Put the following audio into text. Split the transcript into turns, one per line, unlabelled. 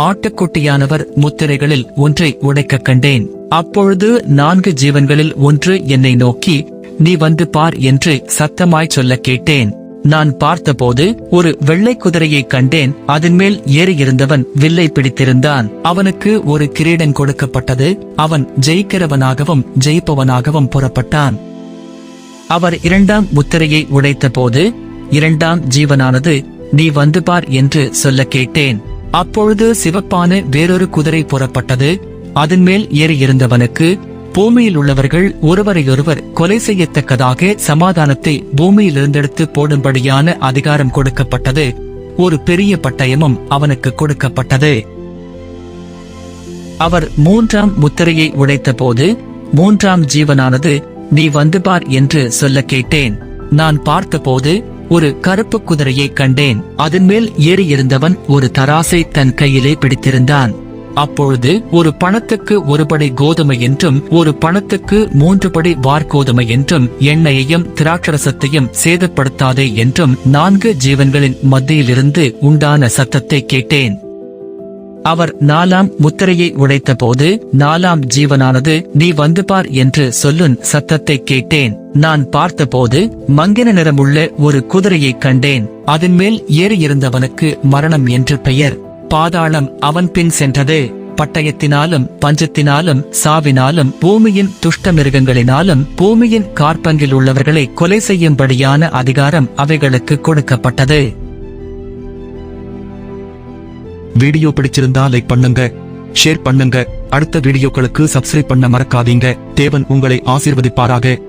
ஆட்டுக்குட்டியானவர் முத்திரைகளில் ஒன்றை உடைக்கக் கண்டேன். அப்பொழுது நான்கு ஜீவன்களில் ஒன்று என்னை நோக்கி நீ வந்து பார் என்று சத்தமாய் சொல்லக் கேட்டேன். நான் பார்த்தபோது ஒரு வெள்ளை குதிரையை கண்டேன். அதன் மேல் ஏறியிருந்தவன் வில்லை பிடித்திருந்தான். அவனுக்கு ஒரு கிரீடம் கொடுக்கப்பட்டது. அவன் ஜெயிக்கிறவனாகவும் ஜெயிப்பவனாகவும் புறப்பட்டான். அவர் இரண்டாம் முத்திரையை உடைத்தபோது இரண்டாம் ஜீவனானது நீ வந்து பார் என்று சொல்ல கேட்டேன். அப்பொழுது சிவப்பான வேறொரு குதிரை புறப்பட்டது அதன் மேல் ஏறியிருந்தவனுக்கு பூமியில் உள்ளவர்கள் ஒருவரையொருவர் கொலை செய்யத்தக்கதாக சமாதானத்தை பூமியிலிருந்தெடுத்து போடும்படியான அதிகாரம் கொடுக்கப்பட்டது. ஒரு பெரிய பட்டயமும் அவனுக்கு கொடுக்கப்பட்டது. அவர் மூன்றாம் முத்திரையை உடைத்தபோது மூன்றாம் ஜீவனானது நீ வந்து பார் என்று சொல்ல கேட்டேன். நான் பார்த்தபோது ஒரு கருப்பு குதிரையை கண்டேன். அதன் மேல் ஏறியிருந்தவன் ஒரு தராசை தன் கையிலே பிடித்திருந்தான். அப்பொழுது ஒரு பணத்துக்கு ஒரு படை கோதுமை என்றும் ஒரு பணத்துக்கு மூன்று படி வார்கோதுமை என்றும் எண்ணெயையும் திராட்சரசத்தையும் சேதப்படுத்தாதே என்றும் நான்கு ஜீவன்களின் மத்தியிலிருந்து உண்டான சத்தத்தை கேட்டேன். அவர் நாலாம் முத்திரையை உடைத்தபோது நாலாம் ஜீவனானது நீ வந்து பார் என்று சொல்லுன் சத்தத்தை கேட்டேன். நான் பார்த்தபோது மங்கின நிறமுள்ள ஒரு குதிரையைக் கண்டேன். அதன் மேல் ஏறியிருந்தவனுக்கு மரணம் என்று பெயர். பாதாளம் அவன் பின் சென்றது. பட்டயத்தினாலும் பஞ்சத்தினாலும் சாவினாலும் பூமியின் துஷ்ட மிருகங்களினாலும் பூமியின் கார்பங்கில் உள்ளவர்களை கொலை செய்யும்படியான அதிகாரம் அவைகளுக்கு கொடுக்கப்பட்டது.
வீடியோ பிடிச்சிருந்தா லைக் பண்ணுங்க ஷேர் பண்ணுங்க அடுத்த வீடியோக்களுக்கு சப்ஸ்கிரைப் பண்ண மறக்காதீங்க. தேவன் உங்களை ஆசீர்வதிப்பாராக.